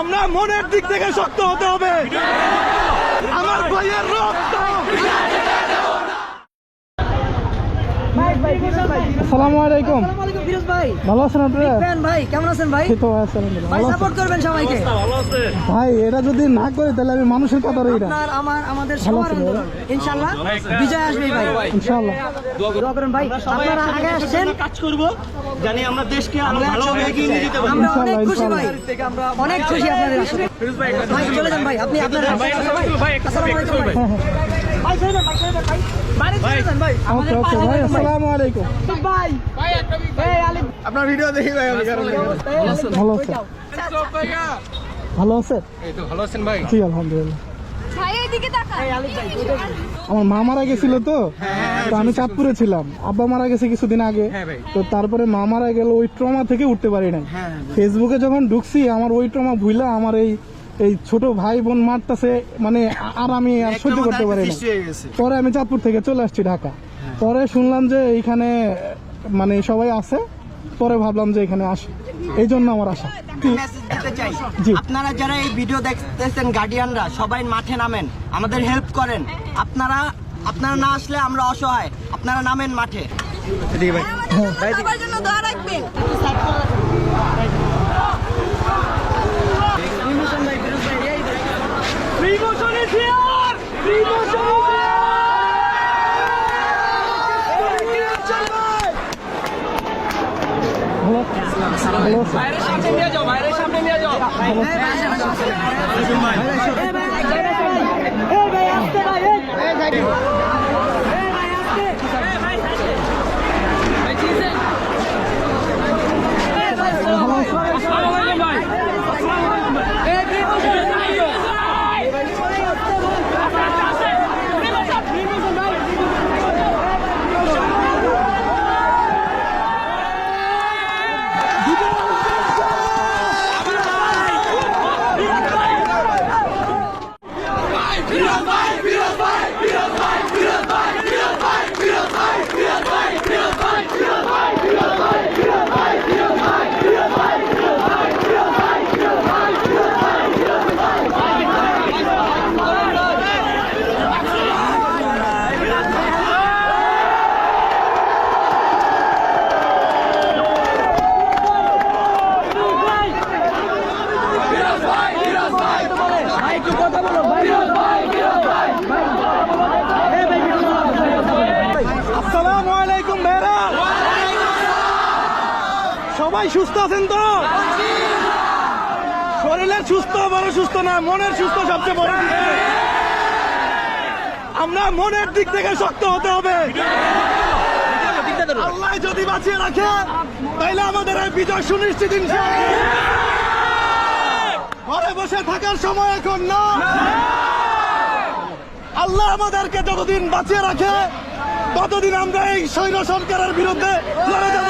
আমরা মনের দিক থেকে শক্ত হতে হবে। আমার ভাইয়ের রক্ত। আসসালামু আলাইকুম ফিরোজ ভাই। ভালো আছেন আপনারা? ভাই কেমন আছেন ভাই? তো ভাই সাপোর্ট করবেন সবাইকে। ভাই এটা যদি না করে তাহলে আমি মানুষের কথা রই না। আমার আমাদের সবার ভাই? আন্দোলন। ইনশাআল্লাহ বিজয় আসবে ভাই। ইনশাআল্লাহ। দোয়া করেন ভাই। আপনারা আগে আসছেন। কাজ করব। জানি আমরা দেশকে আরও ভালোভাবে এগিয়ে নিয়ে যেতে পারি। আমরা অনেক খুশি ভাই। অনেক খুশি আপনাদের আসলে ভাই চলে যান ভাই। আপনি আপনার ভাই চলে যান ভাই চলে যান ভাই আসসালামু আলাইকুম ভাই। আপনার ভিডিও দেখি ভাই ভালো আছেন? ভালো আছেন? ভালো আছেন ভাই। জি আলহামদুলিল্লাহ। ভাই এইদিকে তাকা আমার মা মারা গেছিল তো? তো আমি চাঁদপুরে ছিলাম। আব্বা মারা গেছে কিছুদিন আগে। হ্যাঁ তো তারপরে মা মারা গেল ওই ট্রমা থেকে উঠতে পারি নাই। হ্যাঁ, ফেসবুকে যখন ঢুকছি আমার ওই ট্রমা ভুইলা আমার এই এই ছোট ভাই বোন মারতাছে মানে আর আমি আর সহ্য করতে পারি না। হয়ে পরে আমি চাঁদপুর থেকে চলে আসছি ঢাকা। পরে শুনলাম যে এইখানে মানে সবাই আছে পরে ভাবলাম যে এখানে আসি। এই জন্য আমার আশা। মেসেজ দিতে চাই। জি। আপনারা যারা এই ভিডিও দেখতেছেন গার্ডিয়ানরা সবাই মাঠে নামেন আমাদের হেল্প করেন। আপনারা আপনারা না আসলে আমরা অসহায় আপনারা নামেন মাঠে। এদিকে ভাই সবার জন্য দোয়া রাখবেন। Remotion is here! Remotion is ভালো ভালো আছেন? এই আসসালামু আলাইকুম ভাইরা। সবাই সুস্থ আছেন তো? শরীরের সুস্থ, বড় সুস্থ না, মনের সুস্থ সবচেয়ে বড় আমরা মনের দিক থেকে শক্ত হতে হবে। আল্লাহ যদি বাঁচিয়ে রাখে, তাইলে আমাদের বিজয় সুনিশ্চিত। ঘরে বসে থাকার সময় এখন না। আল্লাহ আমাদেরকে যতদিন বাঁচিয়ে রাখে, ততদিন আমরা এই সৈন্য সরকারের বিরুদ্ধে লড়ে যাব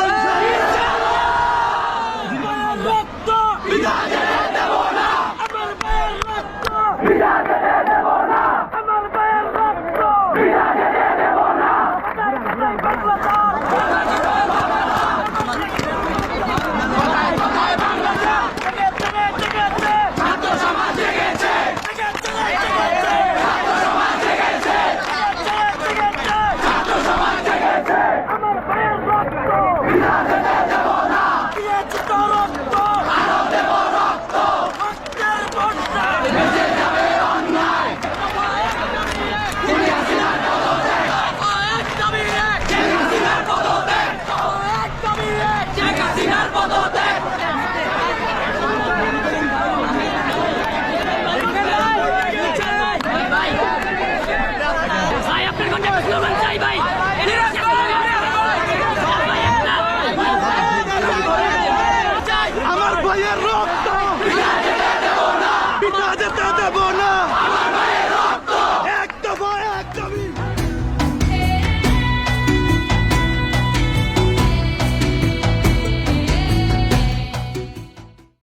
রক্ত পিঠা যেতে দেব না